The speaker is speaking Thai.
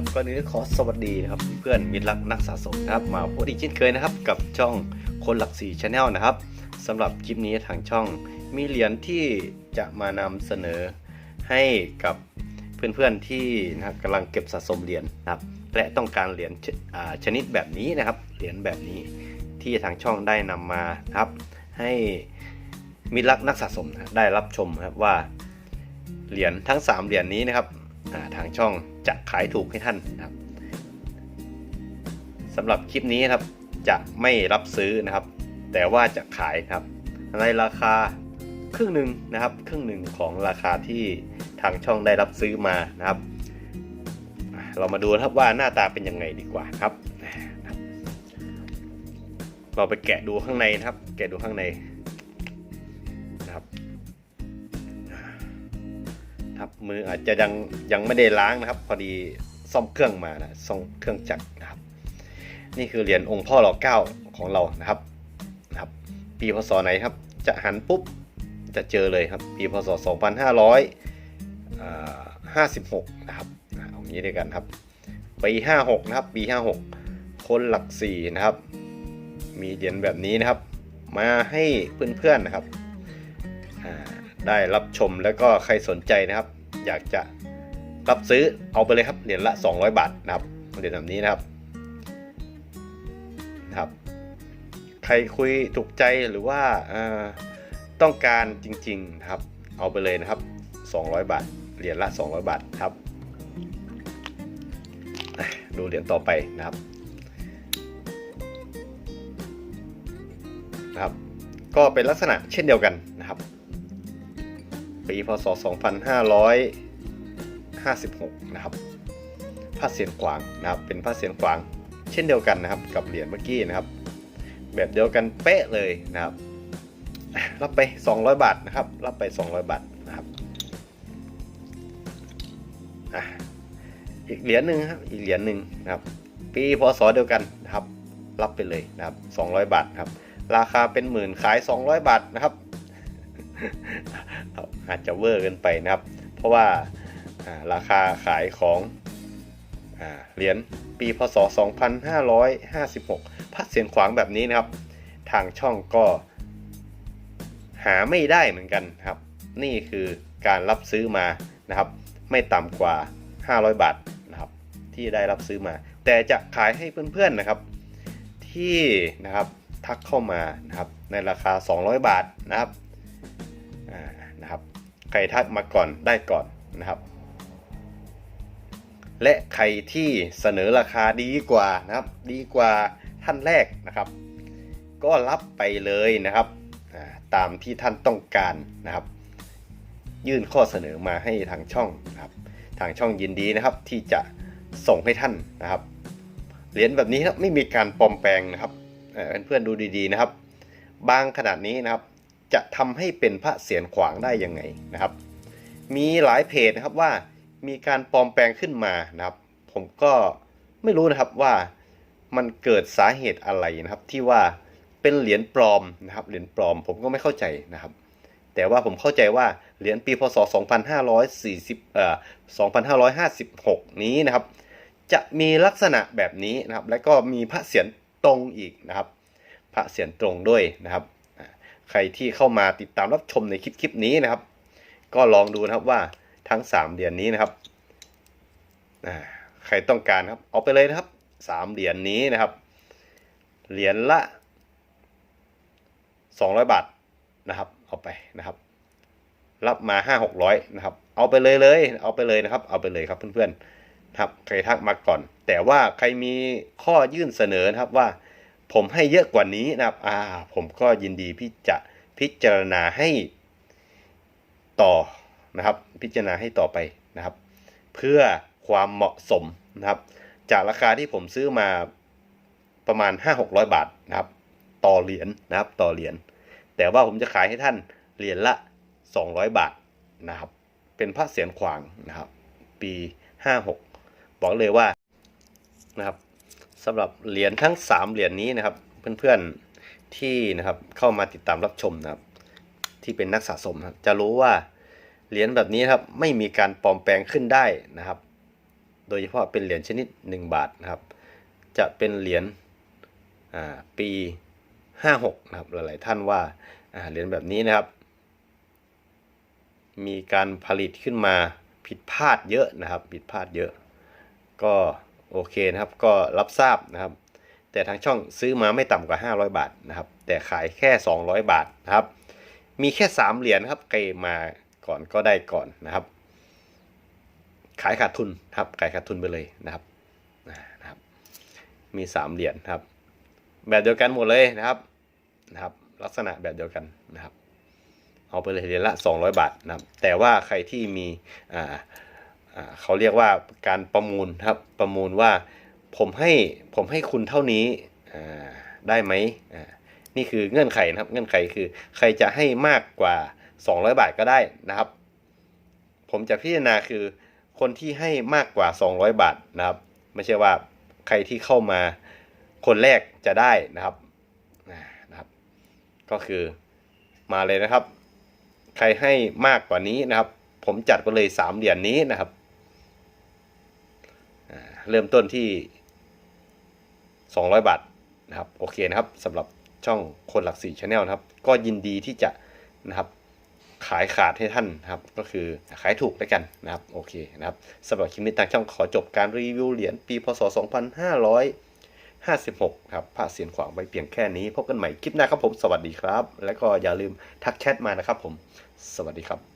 อนนี้ขอสวัสดีนะครับเพื่อนมิตรรักนักสะสมนะครับ มาพบอีกเช่นเคยนะครับ กับช่องคนหลักสี่ชาแนลนะครับสำหรับคลิปนี้ทางช่องมีเหรียญที่จะมานำเสนอให้กับเพื่อนๆที่นะกำลังเก็บสะสมเหรียญนะครับและต้องการเหรียญชชนิดแบบนี้นะครับเหรียญแบบนี้ที่ทางช่องได้นำมาครับให้มิตรรักนักสะสมได้รับชมครับว่าเหรียญทั้ง 3 เหรียญนี้นะครับทางช่อง จะขายถูกให้ท่านนะครับสำหรับคลิปนี้ครับจะไม่รับซื้อนะครับ แต่ว่าจะขายครับ ในราคาครึ่งหนึ่งนะครับ ครึ่งหนึ่งของราคาที่ทางช่องได้รับซื้อมานะครับ เรามาดูครับว่าหน้าตาเป็นยังไงดีกว่าครับ เราไปแกะดูข้างในนะครับ แกะดูข้างใน ครับมืออาจจะยังยังไม่ได้ล้างนะครับ พอดีซ่อมเครื่องมานะซ่อมเครื่องจักรนะครับ นี่คือเหรียญองค์พ่อหล่อเก้าของเรานะครับนะครับ ปีพศไหนครับ จะหันปุ๊บจะเจอเลยครับ ปีพศ 2556 นะครับเอางี้ด้วยกันครับปี56 นะครับ ปี 56 คนหลักสี่นะครับ มีเหรียญแบบนี้นะครับ มาให้เพื่อนๆนะครับอ่า ได้รับชมแล้วก็ใครสนใจนะครับ อยากจะรับซื้อเอาไปเลยครับเหรียญละ 200 บาทนะครับเหรียญแบบนี้นะครับนะครับ ใครคุยถูกใจหรือว่าาต้องการจริงๆนะครับ เอาไปเลยนะครับ 200 บาทเหรียญละ 200 บาทครับ ดูเหรียญต่อไปนะครับนะครับ ก็เป็นลักษณะเช่นเดียวกันนะครับ ปีพศ 2556 นะครับผ้าเสียนกวางนะครับ เป็นผ้าเสียนกวาง เช่นเดียวกันนะครับกับเหรียญเมื่อกี้นะครับ แบบเดียวกันเป๊ะเลยนะครับ รับไป 200 บาทนะครับ รับไป 200 บาทนะครับอะอีกเหรียญหนึ่งครับอีกเหรียญหนึ่งนะครับ ปีพศเดียวกันนะครับ รับไปเลยนะครับ 200 บาทครับ ราคาเป็นหมื่นขาย 200 บาทนะครับ อาจจะเวอร์เกินไปนะครับ เพราะว่าราคาขายของอเหรียญปีพศ 2556 พัดเสียนขวางแบบนี้นะครับ ทางช่องก็หาไม่ได้เหมือนกันครับ นี่คือการรับซื้อมานะครับ ไม่ต่ำกว่า 500 บาทนะครับ ที่ได้รับซื้อมา แต่จะขายให้เพื่อนๆนะครับ ที่นะครับทักเข้ามานะครับในราคา 200 บาทนะครับ นะครับใครทักมาก่อนได้ก่อนนะครับ และใครที่เสนอราคาดีกว่านะครับ ดีกว่าท่านแรกนะครับ ก็รับไปเลยนะครับตามที่ท่านต้องการนะครับ ยื่นข้อเสนอมาให้ทางช่องนะครับ ทางช่องยินดีนะครับที่จะส่งให้ท่านนะครับเหรียญแบบนี้ครับไม่มีการปลอมแปลงนะครับเเพื่อนๆดูดีๆนะครับ บางขนาดนี้นะครับ จะทำให้เป็นพระเสียรขวางได้ยังไงนะครับ มีหลายเพจนะครับว่ามีการปลอมแปลงขึ้นมานะครับ ผมก็ไม่รู้นะครับว่ามันเกิดสาเหตุอะไรนะครับ ที่ว่าเป็นเหรียญปลอมนะครับเหรียญปลอมผมก็ไม่เข้าใจนะครับ แต่ว่าผมเข้าใจว่าเหรียญปีพศ 2540เอ่อ2556 นี้นะครับ จะมีลักษณะแบบนี้นะครับ และก็มีพระเศียรตรงอีกนะครับ พระเศียรตรงด้วยนะครับ ใครที่เข้ามาติดตามรับชมในคลิปคลิปนี้นะครับ ก็ลองดูนะครับว่าทั้ง 3 เหรียญนี้นะครับใครต้องการครับ เอาไปเลยนะครับ 3 เหรียญนี้นะครับ เหรียญละ 200 บาทนะครับ เอาไปนะครับ รับมา 5 600นะครับ เอาไปเลยเลย เอาไปเลยนะครับ เอาไปเลยครับเพื่อนๆครับใครทักมาก่อน แต่ว่าใครมีข้อยื่นเสนอนะครับว่า ผมให้เยอะกว่านี้นะครับอ่าผมก็ยินดีพี่จะพิจารณาให้ต่อนะครับ พิจารณาให้ต่อไปนะครับ เพื่อความเหมาะสมนะครับ จากราคาที่ผมซื้อมาประมาณ 5-600 บาทนะครับ ต่อเหรียญนะครับต่อเหรียญแต่ว่าผมจะขายให้ท่านเหรียญละ 200 บาทนะครับ เป็นพระเสียรขวางนะครับ ปี 56 บอกเลยว่านะครับ สำหรับเหรียญทั้ง 3 เหรียญนี้นะครับ เพื่อนๆที่นะครับเข้ามาติดตามรับชมนะครับ ที่เป็นนักสะสมนะครับจะรู้ว่าเหรียญแบบนี้ครับไม่มีการปลอมแปลงขึ้นได้นะครับ โดยเฉพาะเป็นเหรียญชนิด 1 บาทนะครับ จะเป็นเหรียญปี 56นะครับหลายๆท่านว่าเหรียญแบบนี้นะครับ มีการผลิตขึ้นมาผิดพลาดเยอะนะครับ ผิดพลาดเยอะ ก็ โอเคนะครับ ก็รับทราบนะครับ แต่ทางช่องซื้อมาไม่ต่ำกว่า 500 บาทนะครับ แต่ขายแค่ 200 บาทนะครับ มีแค่ 3 เหรียญครับใครมาก่อนก็ได้ก่อนนะครับ ขายขาดทุนครับ ขายขาดทุนไปเลยนะครับนะครับ มี 3 เหรียญครับ แบบเดียวกันหมดเลยนะครับนะครับ ลักษณะแบบเดียวกันนะครับ เอาไปเลยเหรียญละ 200 บาทนะครับ แต่ว่าใครที่มีอ่า เขาเรียกว่าการประมูลครับประมูลว่าผมให้ผมให้คุณเท่านี้ได้ไหมนี่คือเงื่อนไขนะครับเงื่อนไขคือใครจะให้มากกว่า 200 บาทก็ได้นะครับ ผมจะพิจารณาคือคนที่ให้มากกว่า 200 บาทนะครับ ไม่ใช่ว่าใครที่เข้ามาคนแรกจะได้นะครับนะครับ ก็คือมาเลยนะครับ ใครให้มากกว่านี้นะครับ ผมจัดไปเลยสามเหรียญนี้นะครับ เริ่มต้นที่ 200 บาทนะครับโอเคนะครับสำหรับช่องคนหลักสี่ชาแนลนะครับ ก็ยินดีที่จะนะครับขายขาดให้ท่านนะครับก็คือขายถูกด้วยกันนะครับโอเคนะครับสำหรับคลิปนี้ทางช่องขอจบการรีวิวเหรียญปีพศ 2556 ครับพระเสียนขวางไว้เพียงแค่นี้ พบกันใหม่คลิปหน้าครับผม สวัสดีครับ แล้วก็อย่าลืมทักแชทมานะครับผม สวัสดีครับ